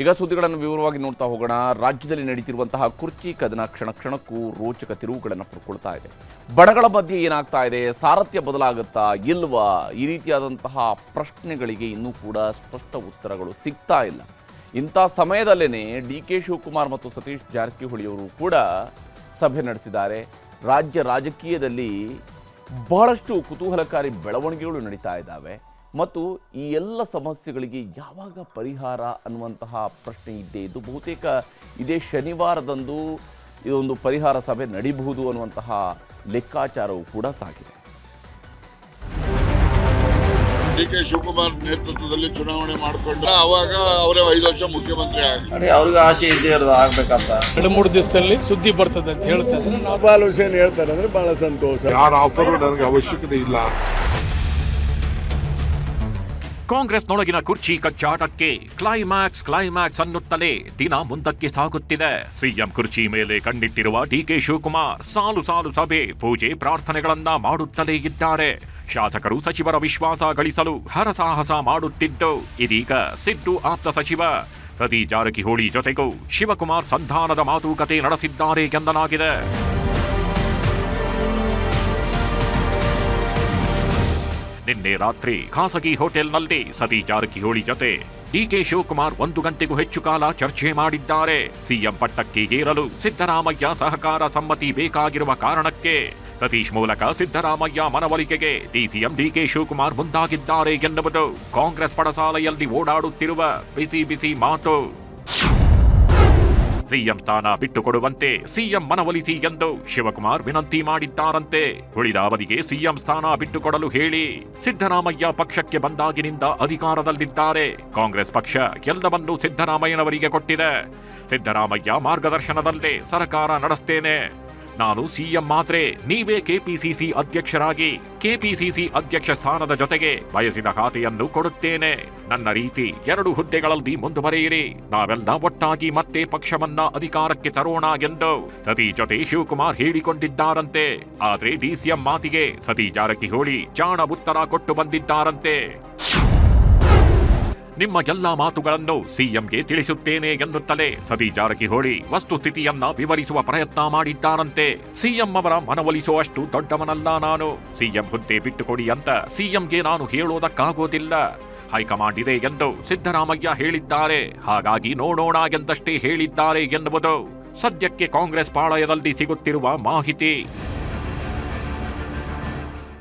ಈಗ ಸುದ್ದಿಗಳನ್ನು ವಿವರವಾಗಿ ನೋಡ್ತಾ ಹೋಗೋಣ. ರಾಜ್ಯದಲ್ಲಿ ನಡೀತಿರುವಂತಹ ಕುರ್ಚಿ ಕದನ ಕ್ಷಣ ಕ್ಷಣಕ್ಕೂ ರೋಚಕ ತಿರುವುಗಳನ್ನು ಪಡ್ಕೊಳ್ತಾ ಇದೆ. ಬಣಗಳ ಮಧ್ಯೆ ಏನಾಗ್ತಾ ಇದೆ? ಸಾರಥ್ಯ ಬದಲಾಗುತ್ತಾ ಇಲ್ವಾ? ಈ ರೀತಿಯಾದಂತಹ ಪ್ರಶ್ನೆಗಳಿಗೆ ಇನ್ನೂ ಕೂಡ ಸ್ಪಷ್ಟ ಉತ್ತರಗಳು ಸಿಗ್ತಾ ಇಲ್ಲ. ಇಂಥ ಸಮಯದಲ್ಲೇ ಡಿ ಕೆ ಶಿವಕುಮಾರ್ ಮತ್ತು ಸತೀಶ್ ಜಾರಕಿಹೊಳಿ ಅವರು ಕೂಡ ಸಭೆ ನಡೆಸಿದ್ದಾರೆ. ರಾಜ್ಯ ರಾಜಕೀಯದಲ್ಲಿ ಬಹಳಷ್ಟು ಕುತೂಹಲಕಾರಿ ಬೆಳವಣಿಗೆಗಳು ನಡೀತಾ ಇದ್ದಾವೆ. ಮತ್ತು ಈ ಎಲ್ಲ ಸಮಸ್ಯೆಗಳಿಗೆ ಯಾವಾಗ ಪರಿಹಾರ ಅನ್ನುವಂತಹ ಪ್ರಶ್ನೆ ಇದ್ದೇ ಇದ್ದು ಬಹುತೇಕ ಇದೇ ಶನಿವಾರದಂದು ಇದೊಂದು ಪರಿಹಾರ ಸಭೆ ನಡೀಬಹುದು ಅನ್ನುವಂತಹ ಲೆಕ್ಕಾಚಾರವೂ ಕೂಡ ಸಾಗಿದೆ. ಡಿ ಕೆ ಶಿವಕುಮಾರ್ ನೇತೃತ್ವದಲ್ಲಿ ಚುನಾವಣೆ ಮಾಡಿಕೊಂಡ್ರೆ ಅವಾಗ ಅವರೇ ಐದು ವರ್ಷ ಮುಖ್ಯಮಂತ್ರಿ ಆಗಿ ಅವ್ರಿಗೆ ಆಸೆ ಇದ್ದೇ ಇರೋದು ಆಗ್ಬೇಕಂತ. ಎರಡು ಮೂರು ದಿವಸದಲ್ಲಿ ಸುದ್ದಿ ಬರ್ತದೆ ಅಂತ ಹೇಳ್ತಾರೆ ಹೇಳ್ತಾರೆ ಅಂದ್ರೆ ಬಹಳ ಸಂತೋಷ. ಯಾರು ಆಫರ್ ನನಗೆ ಅವಶ್ಯಕತೆ ಇಲ್ಲ. ಕಾಂಗ್ರೆಸ್ನೊಳಗಿನ ಕುರ್ಚಿ ಕಚ್ಚಾಟಕ್ಕೆ ಕ್ಲೈಮ್ಯಾಕ್ಸ್ ಕ್ಲೈಮ್ಯಾಕ್ಸ್ ಅನ್ನುತ್ತಲೇ ದಿನ ಮುಂದಕ್ಕೆ ಸಾಗುತ್ತಿದೆ. ಸಿಎಂ ಕುರ್ಚಿ ಮೇಲೆ ಕಣ್ಣಿಟ್ಟಿರುವ ಡಿಕೆ ಶಿವಕುಮಾರ್ ಸಾಲು ಸಾಲು ಸಭೆ, ಪೂಜೆ ಪ್ರಾರ್ಥನೆಗಳನ್ನ ಮಾಡುತ್ತಲೇ ಇದ್ದಾರೆ. ಶಾಸಕರು ಸಚಿವರ ವಿಶ್ವಾಸ ಗಳಿಸಲು ಹರಸಾಹಸ ಮಾಡುತ್ತಿದ್ದು, ಇದೀಗ ಸಿದ್ದು ಆಪ್ತ ಸಚಿವ. ಸತೀಶ್ ಜಾರಕಿಹೊಳಿ ಜೊತೆಗೂ ಶಿವಕುಮಾರ್ ಸಂಧಾನದ ಮಾತುಕತೆ ನಡೆಸಿದ್ದಾರೆ ಎನ್ನಲಾಗಿದೆ. ನಿನ್ನೆ ರಾತ್ರಿ ಖಾಸಗಿ ಹೋಟೆಲ್ನಲ್ಲಿ ಸತೀಶ್ ಜಾರಕಿಹೊಳಿ ಜೊತೆ ಡಿಕೆ ಶಿವಕುಮಾರ್ ಒಂದು ಗಂಟೆಗೂ ಹೆಚ್ಚು ಕಾಲ ಚರ್ಚೆ ಮಾಡಿದ್ದಾರೆ. ಸಿಎಂ ಪಟ್ಟಕ್ಕೆ ಏರಲು ಸಿದ್ದರಾಮಯ್ಯ ಸಹಕಾರ ಸಮ್ಮತಿ ಬೇಕಾಗಿರುವ ಕಾರಣಕ್ಕೆ ಸತೀಶ್ ಮೂಲಕ ಸಿದ್ದರಾಮಯ್ಯ ಮನವೊಲಿಕೆಗೆ ಡಿಸಿಎಂ ಡಿಕೆ ಶಿವಕುಮಾರ್ ಮುಂದಾಗಿದ್ದಾರೆ ಎನ್ನುವುದು ಕಾಂಗ್ರೆಸ್ ಪಡಸಾಲೆಯಲ್ಲಿ ಓಡಾಡುತ್ತಿರುವ ಬಿಸಿ ಬಿಸಿ ಮಾತು. ಸಿಎಂ ಸ್ಥಾನ ಬಿಟ್ಟುಕೊಡುವಂತೆ ಸಿಎಂ ಮನವೊಲಿಸಿ ಎಂದು ಶಿವಕುಮಾರ್ ವಿನಂತಿ ಮಾಡಿದ್ದಾರಂತೆ. ಉಳಿದ ಅವಧಿಗೆ ಸಿಎಂ ಸ್ಥಾನ ಬಿಟ್ಟುಕೊಡಲು ಹೇಳಿ ಸಿದ್ದರಾಮಯ್ಯ ಪಕ್ಷಕ್ಕೆ ಬಂದಾಗಿನಿಂದ ಅಧಿಕಾರದಲ್ಲಿದ್ದಾರೆ. ಕಾಂಗ್ರೆಸ್ ಪಕ್ಷ ಎಲ್ಲವನ್ನೂ ಸಿದ್ದರಾಮಯ್ಯನವರಿಗೆ ಕೊಟ್ಟಿದೆ. ಸಿದ್ದರಾಮಯ್ಯ ಮಾರ್ಗದರ್ಶನದಲ್ಲೇ ಸರ್ಕಾರ ನಡೆಸ್ತೇನೆ. ನಾನು ಸಿಎಂ ಮಾತ್ರೆ, ನೀವೇ ಕೆಪಿಸಿಸಿ ಅಧ್ಯಕ್ಷರಾಗಿ, ಕೆಪಿಸಿಸಿ ಅಧ್ಯಕ್ಷ ಸ್ಥಾನದ ಜೊತೆಗೆ ಬಯಸಿದ ಖಾತೆಯನ್ನು ಕೊಡುತ್ತೇನೆ. ನನ್ನ ರೀತಿ ಎರಡು ಹುದ್ದೆಗಳಲ್ಲಿ ಮುಂದುವರೆಯಿರಿ. ನಾವೆಲ್ಲ ಒಟ್ಟಾಗಿ ಮತ್ತೆ ಪಕ್ಷವನ್ನ ಅಧಿಕಾರಕ್ಕೆ ತರೋಣ ಎಂದು ಸತೀ ಜೊತೆ ಶಿವಕುಮಾರ್ ಹೇಳಿಕೊಂಡಿದ್ದಾರಂತೆ. ಆದ್ರೆ ಡಿಸಿಎಂ ಮಾತಿಗೆ ಸತೀ ಜಾರಕಿಹೊಳಿ ಚಾಣ ಉತ್ತರ ಕೊಟ್ಟು ಬಂದಿದ್ದಾರಂತೆ. ನಿಮ್ಮ ಎಲ್ಲಾ ಮಾತುಗಳನ್ನು ಸಿಎಂಗೆ ತಿಳಿಸುತ್ತೇನೆ ಎನ್ನುತ್ತಲೇ ಸತಿ ಜಾರಕಿಹೊಳಿ ವಸ್ತುಸ್ಥಿತಿಯನ್ನ ವಿವರಿಸುವ ಪ್ರಯತ್ನ ಮಾಡಿದ್ದಾರಂತೆ. ಸಿಎಂ ಅವರ ಮನವೊಲಿಸುವಷ್ಟು ದೊಡ್ಡವನಲ್ಲ ನಾನು. ಸಿಎಂ ಹುದ್ದೆ ಬಿಟ್ಟುಕೊಡಿ ಅಂತ ಸಿಎಂಗೆ ನಾನು ಹೇಳೋದಕ್ಕಾಗೋದಿಲ್ಲ. ಹೈಕಮಾಂಡ್ ಇದೆ ಎಂದು ಸಿದ್ದರಾಮಯ್ಯ ಹೇಳಿದ್ದಾರೆ. ಹಾಗಾಗಿ ನೋಡೋಣ ಎಂದಷ್ಟೇ ಹೇಳಿದ್ದಾರೆ ಎನ್ನುವುದು. ಸದ್ಯಕ್ಕೆ ಕಾಂಗ್ರೆಸ್ ಪಾಳಯದಲ್ಲಿ ಸಿಗುತ್ತಿರುವ ಮಾಹಿತಿ.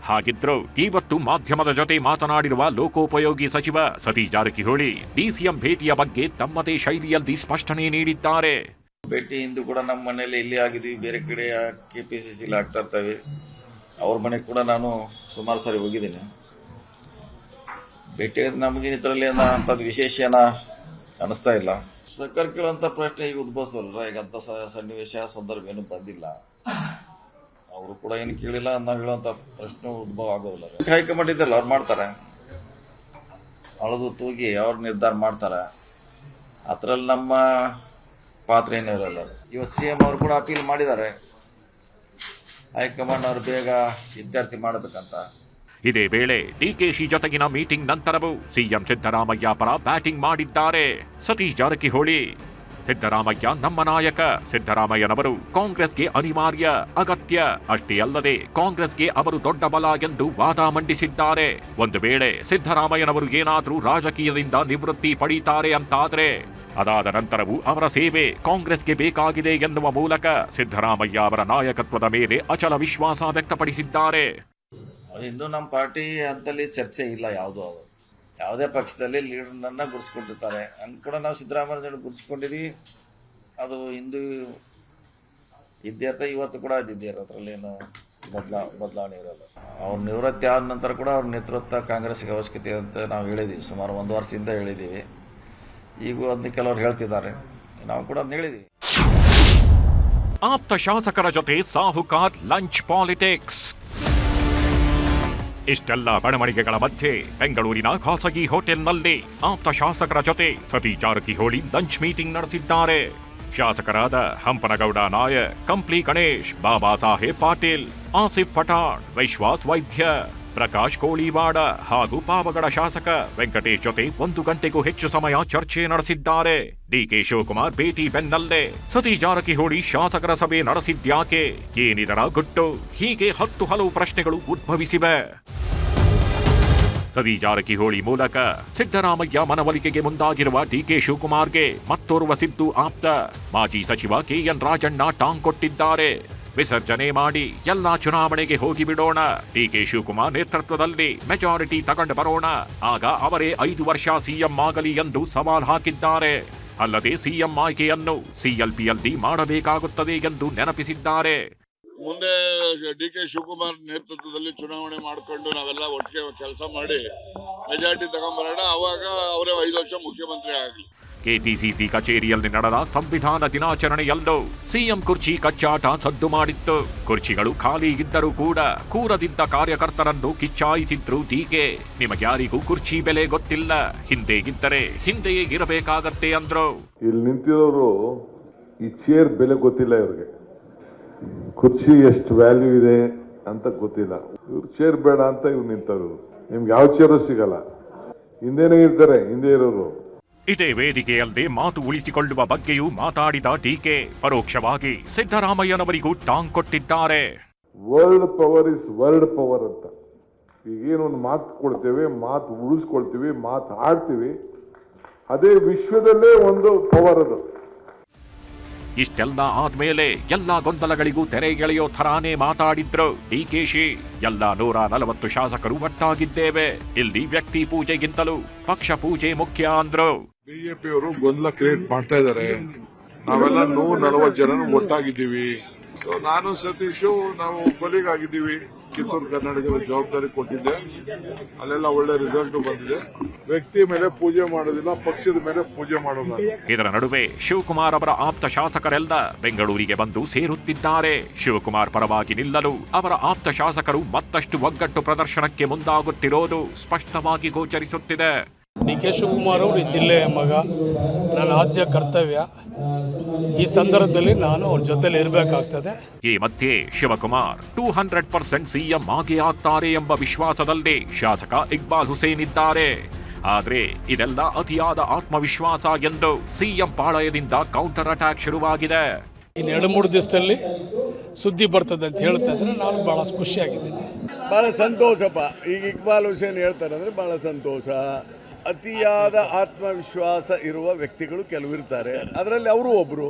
ಹಾಗಿದ್ರು ಇವತ್ತು ಮಾಧ್ಯಮದ ಜೊತೆ ಮಾತನಾಡಿರುವ ಲೋಕೋಪಯೋಗಿ ಸಚಿವ ಸತೀಶ್ ಜಾರಕಿಹೊಳಿ ಡಿಸಿಎಂ ಭೇಟಿಯ ಬಗ್ಗೆ ತಮ್ಮದೇ ಶೈಲಿಯಲ್ಲಿ ಸ್ಪಷ್ಟನೆ ನೀಡಿದ್ದಾರೆ. ಭೇಟಿ ಇಂದು ಕೂಡ ನಮ್ಮ ಮನೆಯಲ್ಲಿ ಇಲ್ಲಿ ಆಗಿದ್ವಿ. ಬೇರೆ ಕಡೆ ಕೆ ಪಿ ಸಿ ಸಿಲಿ ಆಗ್ತಾ ಇರ್ತವೆ. ಅವ್ರ ಮನೆಗೆ ಕೂಡ ನಾನು ಸುಮಾರು ಸಾರಿ ಹೋಗಿದ್ದೀನಿ. ಭೇಟಿ ನಮಗೆ ಇದರಲ್ಲಿ ಅಂಥದ್ದು ವಿಶೇಷ ಏನ ಅನಿಸ್ತಾ ಇಲ್ಲ. ಸರ್ಕಾರ ಕೇಳುವಂಥ ಪ್ರಶ್ನೆ ಈಗ ಉದ್ಭವಿಸಲ್ಲ ಈಗ ಅಂಥ ಸ- ಸನ್ನಿವೇಶ, ಸಂದರ್ಭ ಏನು ಬಂದಿಲ್ಲ. ಅವರು ಕೂಡ ಏನು ಕೇಳಿಲ್ಲ ನಾವು ಹೇಳುವಂಥ ಪ್ರಶ್ನೆ ಉದ್ಭವ ಆಗೋಲ್ಲ ಹೈಕಮಾಂಡ್ ಇದೆಲ್ಲ ಅವ್ರು ಮಾಡ್ತಾರೆ. ಅಳದು ತೂಗಿ ಅವ್ರು ನಿರ್ಧಾರ ಮಾಡ್ತಾರೆ. ಅದರಲ್ಲಿ ನಮ್ಮ ಪಾತ್ರ ಏನೂ ಇರಲ್ಲ ಇವತ್ತು ಸಿ ಎಂ ಅವರು ಕೂಡ ಅಪೀಲ್ ಮಾಡಿದ್ದಾರೆ. ಹೈಕಮಾಂಡ್ ಅವರು ಬೇಗ ಇತ್ಯರ್ಥಿ ಮಾಡಬೇಕಂತ. ಇದೇ ವೇಳೆ ಡಿಕೆಶಿ ಜೊತೆಗಿನ ಮೀಟಿಂಗ್ ನಂತರವೂ ಸಿಎಂ ಸಿದ್ದರಾಮಯ್ಯ ಪರ ಬ್ಯಾಟಿಂಗ್ ಮಾಡಿದ್ದಾರೆ. ಸತೀಶ್ ಜಾರಕಿಹೊಳಿ ಸಿದ್ದರಾಮಯ್ಯ ನಮ್ಮ ನಾಯಕ. ಸಿದ್ದರಾಮಯ್ಯನವರು ಕಾಂಗ್ರೆಸ್ಗೆ ಅನಿವಾರ್ಯ, ಅಗತ್ಯ. ಅಷ್ಟೇ ಅಲ್ಲದೆ ಕಾಂಗ್ರೆಸ್ಗೆ ಅವರು ದೊಡ್ಡ ಬಲ ಎಂದು ವಾದ ಮಂಡಿಸಿದ್ದಾರೆ. ಒಂದು ವೇಳೆ ಸಿದ್ದರಾಮಯ್ಯನವರು ಏನಾದರೂ ರಾಜಕೀಯದಿಂದ ನಿವೃತ್ತಿ ಪಡೀತಾರೆ ಅಂತಾದರೆ, ಅದಾದ ನಂತರವೂ ಅವರ ಸೇವೆ ಕಾಂಗ್ರೆಸ್ಗೆ ಬೇಕಾಗಿದೆ ಎನ್ನುವ ಮೂಲಕ ಸಿದ್ದರಾಮಯ್ಯ ಅವರ ನಾಯಕತ್ವದ ಮೇಲೆ ಅಚಲ ವಿಶ್ವಾಸ ವ್ಯಕ್ತಪಡಿಸಿದ್ದಾರೆ. ಇನ್ನು ನಮ್ಮ ಪಾರ್ಟಿ ಅಂತಲ್ಲಿ ಚರ್ಚೆ ಇಲ್ಲ ಯಾವುದು. ಅದು ಯಾವುದೇ ಪಕ್ಷದಲ್ಲಿ ಲೀಡರ್ನನ್ನ ಗುರುಸ್ಕೊಂಡಿರ್ತಾರೆ ಹಂಗೆ ಕೂಡ ನಾವು ಸಿದ್ದರಾಮಯ್ಯ ಗುರುಸ್ಕೊಂಡಿದ್ವಿ ಅದು ಹಿಂದೂ ಇರ್ತದೆ ಇವತ್ತು ಕೂಡ ಅದಿದ್ದೇ ಅದರಲ್ಲಿ ಏನು ಬದಲಾ, ಬದಲಾವಣೆ ಇರಲ್ಲ. ಅವ್ರ ನಿವೃತ್ತಿ ಆದ ನಂತರ ಕೂಡ ಅವ್ರ ನೇತೃತ್ವ ಕಾಂಗ್ರೆಸ್ಗೆ ಅವಶ್ಯಕತೆ ಅಂತ ನಾವು ಹೇಳಿದ್ದೀವಿ ಸುಮಾರು ಒಂದು ವರ್ಷದಿಂದ ಹೇಳಿದ್ದೀವಿ ಈಗೂ ಅದನ್ನ ಕೆಲವರು ಹೇಳ್ತಿದ್ದಾರೆ. ನಾವು ಕೂಡ ಅದನ್ನ ಹೇಳಿದ್ದೀವಿ ಆಪ್ತ ಶಾಸಕರ ಜೊತೆ ಸಾಹುಕಾರ್ ಲಂಚ್ ಪಾಲಿಟಿಕ್ಸ್. ಇಷ್ಟೆಲ್ಲ ಬೆಳವಣಿಗೆಗಳ ಮಧ್ಯೆ ಬೆಂಗಳೂರಿನ ಖಾಸಗಿ ಹೋಟೆಲ್ನಲ್ಲಿ ಆಪ್ತ ಶಾಸಕರ ಜೊತೆ ಸತೀಶ್ ಜಾರಕಿಹೊಳಿ ಲಂಚ್ ಮೀಟಿಂಗ್ ನಡೆಸಿದ್ದಾರೆ. ಶಾಸಕರಾದ ಹಂಪನಗೌಡ ನಾಯಕ್, ಕಂಪ್ಲಿ ಗಣೇಶ್, ಬಾಬಾ ಸಾಹೇಬ್ ಪಾಟೀಲ್, ಆಸಿಫ್ ಪಠಾಣ್, ವಿಶ್ವಾಸ್ ವೈದ್ಯ ಪ್ರಕಾಶ್ ಕೋಳಿವಾಡ ಹಾಗೂ ಪಾವಗಡ ಶಾಸಕ ವೆಂಕಟೇಶ್ ಜೊತೆ ಒಂದು ಗಂಟೆಗೂ ಹೆಚ್ಚು ಸಮಯ ಚರ್ಚೆ ನಡೆಸಿದ್ದಾರೆ. ಡಿಕೆ ಶಿವಕುಮಾರ್ ಭೇಟಿ ಬೆನ್ನಲ್ಲೇ ಸತೀಶ್ ಜಾರಕಿಹೊಳಿ ಶಾಸಕರ ಸಭೆ ನಡೆಸಿದ್ಯಾಕೆ? ಏನಿದರ ಗುಟ್ಟು? ಹೀಗೆ ಹತ್ತು ಹಲವು ಪ್ರಶ್ನೆಗಳು ಉದ್ಭವಿಸಿವೆ. ಸತೀಶ್ ಜಾರಕಿಹೊಳಿ ಮೂಲಕ ಸಿದ್ದರಾಮಯ್ಯ ಮನವೊಲಿಕೆಗೆ ಮುಂದಾಗಿರುವ ಡಿಕೆ ಶಿವಕುಮಾರ್ಗೆ ಮತ್ತೋರ್ವ ಸಿದ್ದು ಆಪ್ತ. ಮಾಜಿ ಸಚಿವ ಕೆಎನ್ ರಾಜಣ್ಣ ಟಾಂಗ್ ಕೊಟ್ಟಿದ್ದಾರೆ. ವಿಸರ್ಜನೆ ಮಾಡಿ ಎಲ್ಲ ಚುನಾವಣೆಗೆ ಹೋಗಿ ಬಿಡೋಣ ಡಿಕೆ ಶಿವಕುಮಾರ್ ನೇತೃತ್ವದಲ್ಲಿ ಮೆಜಾರಿಟಿ ತಗೊಂಡು ಬರೋಣ. ಆಗ ಅವರೇ ಐದು ವರ್ಷ ಸಿಎಂ ಆಗಲಿ ಎಂದು ಸವಾಲ್ ಹಾಕಿದ್ದಾರೆ. ಅಲ್ಲದೆ ಸಿಎಂ ಆಯ್ಕೆಯನ್ನು ಸಿಎಲ್ಪಿಯಲ್ಲಿ ಮಾಡಬೇಕಾಗುತ್ತದೆ ಎಂದು ನೆನಪಿಸಿದ್ದಾರೆ. ಮುಂದೆ ಡಿ ಕೆ ಶಿವಕುಮಾರ್ ನೇತೃತ್ವದಲ್ಲಿ ಚುನಾವಣೆ ಮಾಡಿಕೊಂಡು ನಾವೆಲ್ಲ ಒಟ್ಟಿಗೆ ಕೆಲಸ ಮಾಡಿ ಮೆಜಾರಿಟಿ ತಗೊಂಡ್ಬರೋಣ ಅವಾಗ ಅವರೇ ಐದು ವರ್ಷ ಮುಖ್ಯಮಂತ್ರಿ ಆಗಲಿ. ಕೆಪಿಸಿಸಿ ಕಚೇರಿಯಲ್ಲಿ ನಡೆದ ಸಂವಿಧಾನ ದಿನಾಚರಣೆಯಲ್ಲೂ ಸಿಎಂ ಕುರ್ಚಿ ಕಚ್ಚಾಟ ಸದ್ದು ಮಾಡಿತ್ತು. ಕುರ್ಚಿಗಳು ಖಾಲಿ ಇದ್ದರೂ ಕೂಡ ಕೂರದಿದ್ದ ಕಾರ್ಯಕರ್ತರನ್ನು ಕಿಚ್ಚಾಯಿಸಿದ್ರು ಟೀಕೆ. ನಿಮಗ್ಯಾರಿಗೂ ಕುರ್ಚಿ ಬೆಲೆ ಗೊತ್ತಿಲ್ಲ. ಹಿಂದೆ ಇದ್ದರೆ ಹಿಂದೆಯೇ ಇರಬೇಕಾಗತ್ತೆ ಅಂದ್ರು. ಇಲ್ಲಿ ನಿಂತಿರೋರು ಈ ಚೇರ್ ಬೆಲೆ ಗೊತ್ತಿಲ್ಲ ಇವ್ರಿಗೆ. ಕುರ್ಚಿ ಎಷ್ಟು ವ್ಯಾಲ್ಯೂ ಇದೆ ಅಂತ ಗೊತ್ತಿಲ್ಲ. ಇವ್ರು ಚೇರ್ ಬೇಡ ಅಂತ ಇವ್ರು ನಿಂತವ್ರು. ನಿಮ್ಗೆ ಯಾವ ಚೇರು ಸಿಗಲ್ಲ. ಹಿಂದೇನೇ ಇರ್ತಾರೆ, ಹಿಂದೆ ಇರೋರು. ಇದೇ ವೇದಿಕೆಯಲ್ಲದೆ ಮಾತು ಉಳಿಸಿಕೊಳ್ಳುವ ಬಗ್ಗೆಯೂ ಮಾತಾಡಿದ ಟೀಕೆ ಪರೋಕ್ಷವಾಗಿ ಸಿದ್ದರಾಮಯ್ಯನವರಿಗೂ ಟಾಂಗ್ ಕೊಟ್ಟಿದ್ದಾರೆ. World power is world power ಅಂತ. ಈಗೇನೊಂದು ಮಾತು ಕೊಡ್ತೇವೆ ಮಾತು ಉಳಿಸ್ಕೊಳ್ತೀವಿ ಮಾತು ಆಡ್ತೀವಿ. ಅದೇ ವಿಶ್ವದಲ್ಲೇ ಒಂದು ಪವರ್ ಅದು. ಇಷ್ಟೆಲ್ಲ ಆದ್ಮೇಲೆ ಎಲ್ಲಾ ಗೊಂದಲಗಳಿಗೂ ತೆರೆ ಎಳೆಯೋ ಥರಾನೇ ಮಾತಾಡಿದ್ರು ಡಿಕೆಶಿ ಎಲ್ಲ ನೂರ ನಲವತ್ತು ಶಾಸಕರು ಒಟ್ಟಾಗಿದ್ದೇವೆ. ಇಲ್ಲಿ ವ್ಯಕ್ತಿ ಪೂಜೆಗಿಂತಲೂ ಪಕ್ಷ ಪೂಜೆ ಮುಖ್ಯ ಅಂದ್ರು. ಬಿಜೆಪಿ ಅವರು ಗೊಂದಲ ಕ್ರಿಯೇಟ್ ಮಾಡ್ತಾ ಇದ್ದಾರೆ. ನಾವೆಲ್ಲ ನೂರ ನಲವತ್ತು ಜನ ಒಟ್ಟಾಗಿದ್ದೀವಿ. ಸೊ ನಾನು ಸತೀಶ್, ನಾವು ಕೊಲಿಗ್ ಆಗಿದ್ದೀವಿ ಕಿತ್ತೂರು ಕರ್ನಾಟಕದ ಜವಾಬ್ದಾರಿ ಕೊಟ್ಟಿದ್ದೆ. ಅಲ್ಲೆಲ್ಲ ಒಳ್ಳೆ ರಿಸಲ್ಟ್ ಬಂದಿದೆ. ವ್ಯಕ್ತಿ ಮೇಲೆ ಪೂಜೆ ಮಾಡೋದಿಲ್ಲ, ಪಕ್ಷದ ಮೇಲೆ ಪೂಜೆ ಮಾಡೋದಿಲ್ಲ ಇದರ ನಡುವೆ ಶಿವಕುಮಾರ್ ಅವರ ಆಪ್ತ ಶಾಸಕರೆಲ್ಲ ಬೆಂಗಳೂರಿಗೆ ಬಂದು ಸೇರುತ್ತಿದ್ದಾರೆ. ಶಿವಕುಮಾರ್ ಪರವಾಗಿ ನಿಲ್ಲಲು ಅವರ ಆಪ್ತ ಶಾಸಕರು ಮತ್ತಷ್ಟು ಒಗ್ಗಟ್ಟು ಪ್ರದರ್ಶನಕ್ಕೆ ಮುಂದಾಗುತ್ತಿರೋದು ಸ್ಪಷ್ಟವಾಗಿ ಗೋಚರಿಸುತ್ತಿದೆ. ಡಿ ಕೆ ಶಿವಕುಮಾರ್ ಅವರು ಈ ಜಿಲ್ಲೆಯ ಮಗ ನನ್ನ ಆದ್ಯ ಕರ್ತವ್ಯ. ಈ ಸಂದರ್ಭದಲ್ಲಿ ನಾನು ಅವ್ರ ಜೊತೆಲಿ ಇರಬೇಕಾಗ್ತದೆ. ಈ ಮಧ್ಯೆ Shivakumar two hundred percent CM ಆಗೇ ಆಗ್ತಾರೆ ಎಂಬ ವಿಶ್ವಾಸದಲ್ಲಿ ಶಾಸಕ ಇಕ್ಬಾಲ್ ಹುಸೇನ್ ಇದ್ದಾರೆ. ಆದರೆ ಇದೆಲ್ಲ ಅತಿಯಾದ ಆತ್ಮವಿಶ್ವಾಸ ಎಂದು ಸಿಎಂ ಪಾಳಯದಿಂದ ಕೌಂಟರ್ ಅಟ್ಯಾಕ್ ಶುರುವಾಗಿದೆ. ಇನ್ನು ಎರಡು ಮೂರು ದಿವಸದಲ್ಲಿ ಸುದ್ದಿ ಬರ್ತದೆ ಅಂತ ಹೇಳ್ತಾ ಇದ್ರೆ ನಾನು ಭಾಳ ಖುಷಿಯಾಗಿದ್ದೀನಿ. ಭಾಳ ಸಂತೋಷಪ್ಪ. ಈಗ ಇಕ್ಬಾಲ್ ಹುಸೇನ್ ಹೇಳ್ತಾರೆ ಅಂದರೆ ಭಾಳ ಸಂತೋಷ. ಅತಿಯಾದ ಆತ್ಮವಿಶ್ವಾಸ ಇರುವ ವ್ಯಕ್ತಿಗಳು ಕೆಲವಿರ್ತಾರೆ. ಅದರಲ್ಲಿ ಅವರು ಒಬ್ಬರು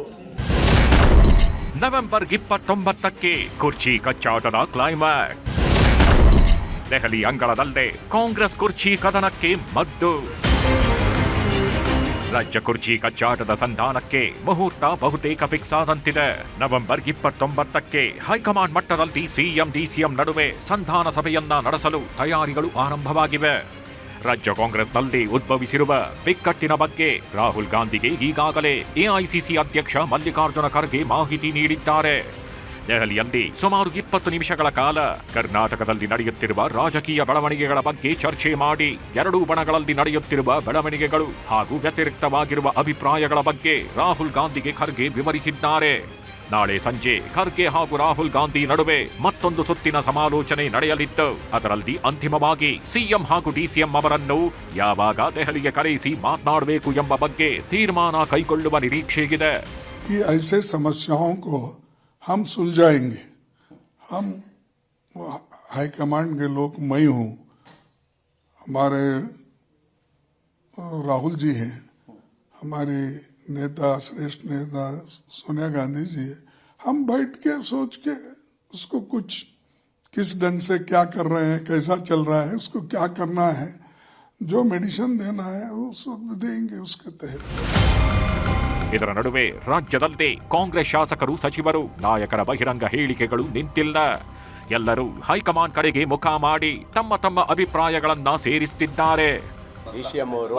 ನವೆಂಬರ್ ಇಪ್ಪತ್ತೊಂಬತ್ತಕ್ಕೆ ಕುರ್ಚಿ ಕಚ್ಚಾಟದ ಕ್ಲೈಮ್ಯಾಕ್ಸ್ ದೆಹಲಿ ಅಂಗಳದಲ್ಲೇ ಕಾಂಗ್ರೆಸ್ ಕುರ್ಚಿ ಕದನಕ್ಕೆ ಮದ್ದು. ರಾಜ್ಯ ಕುರ್ಚಿ ಕಚ್ಚಾಟದ ಸಂಧಾನಕ್ಕೆ ಮುಹೂರ್ತ ಬಹುತೇಕ ಫಿಕ್ಸ್ ಆದಂತಿದೆ. ನವೆಂಬರ್ ಇಪ್ಪತ್ತೊಂಬತ್ತಕ್ಕೆ ಹೈಕಮಾಂಡ್ ಮಟ್ಟದಲ್ಲಿ ಸಿಎಂ, ಡಿಸಿಎಂ ನಡುವೆ ಸಂಧಾನ ಸಭೆಯನ್ನ ನಡೆಸಲು ತಯಾರಿಗಳು ಆರಂಭವಾಗಿವೆ. ರಾಜ್ಯ ಕಾಂಗ್ರೆಸ್ನಲ್ಲಿ ಉದ್ಭವಿಸಿರುವ ಬಿಕ್ಕಟ್ಟಿನ ಬಗ್ಗೆ ರಾಹುಲ್ ಗಾಂಧಿಗೆ ಈಗಾಗಲೇ ಎಐಸಿಸಿ ಅಧ್ಯಕ್ಷ ಮಲ್ಲಿಕಾರ್ಜುನ ಖರ್ಗೆ ಮಾಹಿತಿ ನೀಡಿದ್ದಾರೆ. ದೆಹಲಿಯಲ್ಲಿ ಸುಮಾರು ಇಪ್ಪತ್ತು ನಿಮಿಷಗಳ ಕಾಲ ಕರ್ನಾಟಕದಲ್ಲಿ ನಡೆಯುತ್ತಿರುವ ರಾಜಕೀಯ ಬೆಳವಣಿಗೆಗಳ ಬಗ್ಗೆ ಚರ್ಚೆ ಮಾಡಿ ಎರಡೂ ಬಣಗಳಲ್ಲಿ ನಡೆಯುತ್ತಿರುವ ಬೆಳವಣಿಗೆಗಳು ಹಾಗೂ ವ್ಯತಿರಿಕ್ತವಾಗಿರುವ ಅಭಿಪ್ರಾಯಗಳ ಬಗ್ಗೆ ರಾಹುಲ್ ಗಾಂಧಿಗೆ ಖರ್ಗೆ ವಿವರಿಸಿದ್ದಾರೆ. ನಾಳೆ ಸಂಜೆ ಖರ್ಗೆ ಹಾಗೂ ರಾಹುಲ್ ಗಾಂಧಿ ನಡುವೆ ಮತ್ತೊಂದು ಸುತ್ತಿನ ಸಮಾಲೋಚನೆ ನಡೆಯಲಿದ್ದು ಅದರಲ್ಲಿ ಅಂತಿಮವಾಗಿ ಸಿಎಂ ಹಾಗೂ ಡಿಸಿಎಂ ಅವರನ್ನು ಯಾವಾಗ ದೆಹಲಿಗೆ ಕರೆಯಿಸಿ ಮಾತನಾಡಬೇಕು ಎಂಬ ಬಗ್ಗೆ ತೀರ್ಮಾನ ಕೈಗೊಳ್ಳುವ ನಿರೀಕ್ಷೆಯಿದೆ कि ऐसे समस्याओं को हम सुलझाएंगे हम हाईकमांड के लोग मैं हूँ हमारे राहुल जी हैं हमारे नेता श्रेष्ठ नेता सोनिया गांधी जी है हम बैठ के सोच के उसको कुछ किस ढंग से क्या कर रहे हैं कैसा चल रहा है उसको क्या करना है जो मेडिसिन देना है वो सब देंगे उसके तहत ಇದರ ನಡುವೆ ರಾಜ್ಯದಲ್ಲಿ ಕಾಂಗ್ರೆಸ್ ಶಾಸಕರು ಸಚಿವರು ನಾಯಕರ ಬಹಿರಂಗ ಹೇಳಿಕೆಗಳು ನಿಂತಿಲ್ಲ ಎಲ್ಲರೂ ಹೈಕಮಾಂಡ್ ಕಡೆಗೆ ಮುಖ ಮಾಡಿ ತಮ್ಮ ತಮ್ಮ ಅಭಿಪ್ರಾಯಗಳನ್ನ ಸೇರಿಸುತ್ತಿದ್ದಾರೆ ಡಿ ಸಿ ಎಂ ಅವರು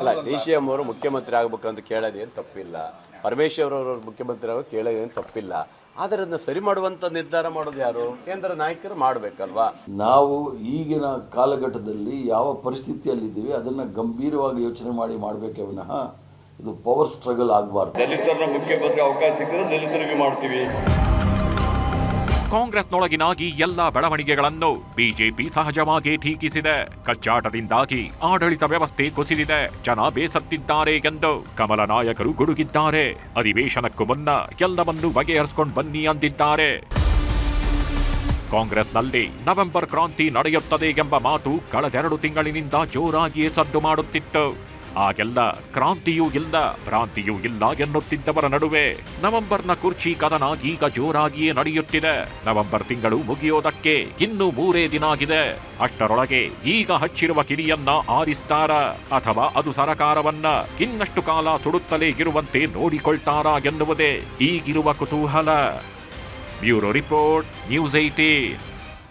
ಅಲ್ಲ ಡಿ ಸಿ ಎಂ ಅವರು ಮುಖ್ಯಮಂತ್ರಿ ಆಗ್ಬೇಕಂತ ಕೇಳೋದೇನು ತಪ್ಪಿಲ್ಲ. ಪರಮೇಶ್ವರ್ ಅವರು ಮುಖ್ಯಮಂತ್ರಿ ಆಗೋ ಕೇಳೋದೇನು ತಪ್ಪಿಲ್ಲ. ಆದರೆ ಅದನ್ನ ಸರಿ ಮಾಡುವಂಥ ನಿರ್ಧಾರ ಮಾಡೋದು ಯಾರು? ಕೇಂದ್ರ ನಾಯಕರು ಮಾಡಬೇಕಲ್ವಾ? ನಾವು ಈಗಿನ ಕಾಲಘಟ್ಟದಲ್ಲಿ ಯಾವ ಪರಿಸ್ಥಿತಿಯಲ್ಲಿದ್ದೀವಿ ಅದನ್ನು ಗಂಭೀರವಾಗಿ ಯೋಚನೆ ಮಾಡಿ ಮಾಡಬೇಕೇ ವಿನಃ ಇದು ಪವರ್ ಸ್ಟ್ರಗಲ್ ಆಗಬಾರ್ದು. ದಲಿತರನ್ನ ಮುಖ್ಯಮಂತ್ರಿ ಅವಕಾಶ ಸಿಕ್ಕಿದ್ರೆ ದಲಿತರಿಗೆ ಮಾಡ್ತೀವಿ. ಕಾಂಗ್ರೆಸ್ನೊಳಗಿನ ಈ ಎಲ್ಲ ಬೆಳವಣಿಗೆಗಳನ್ನು ಬಿಜೆಪಿ ಸಹಜವಾಗಿ ಟೀಕಿಸಿದೆ. ಕಚ್ಚಾಟದಿಂದಾಗಿ ಆಡಳಿತ ವ್ಯವಸ್ಥೆ ಕುಸಿದಿದೆ. ಜನ ಬೇಸತ್ತಿದ್ದಾರೆ ಎಂದು ಕಮಲ ನಾಯಕರು ಗುಡುಗಿದ್ದಾರೆ. ಅಧಿವೇಶನಕ್ಕೂ ಮುನ್ನ ಎಲ್ಲವನ್ನು ಬಗೆಹರಿಸಿಕೊಂಡು ಬನ್ನಿ ಅಂದಿದ್ದಾರೆ. ಕಾಂಗ್ರೆಸ್ನಲ್ಲಿ ನವೆಂಬರ್ ಕ್ರಾಂತಿ ನಡೆಯುತ್ತದೆ ಎಂಬ ಮಾತು ಕಳೆದೆರಡು ತಿಂಗಳಿನಿಂದ ಜೋರಾಗಿಯೇ ಸದ್ದು ಮಾಡುತ್ತಿತ್ತು. ಆಗೆಲ್ಲ ಕ್ರಾಂತಿಯೂ ಇಲ್ಲ, ಭ್ರಾಂತಿಯೂ ಇಲ್ಲ ಎನ್ನುತ್ತಿದ್ದವರ ನಡುವೆ ನವೆಂಬರ್ನ ಕುರ್ಚಿ ಕದನ ಈಗ ಜೋರಾಗಿಯೇ ನಡೆಯುತ್ತಿದೆ. ನವೆಂಬರ್ ತಿಂಗಳು ಮುಗಿಯೋದಕ್ಕೆ ಇನ್ನು ಮೂರೇ ದಿನ ಆಗಿದೆ. ಅಷ್ಟರೊಳಗೆ ಈಗ ಹಚ್ಚಿರುವ ಕಿರಿಯನ್ನ ಆರಿಸ್ತಾರ ಅಥವಾ ಅದು ಸರಕಾರವನ್ನ ಇನ್ನಷ್ಟು ಕಾಲ ಸುಡುತ್ತಲೇ ಇರುವಂತೆ ನೋಡಿಕೊಳ್ತಾರಾ ಎನ್ನುವುದೇ ಈಗಿರುವ ಕುತೂಹಲ. Bureau report, news eighteen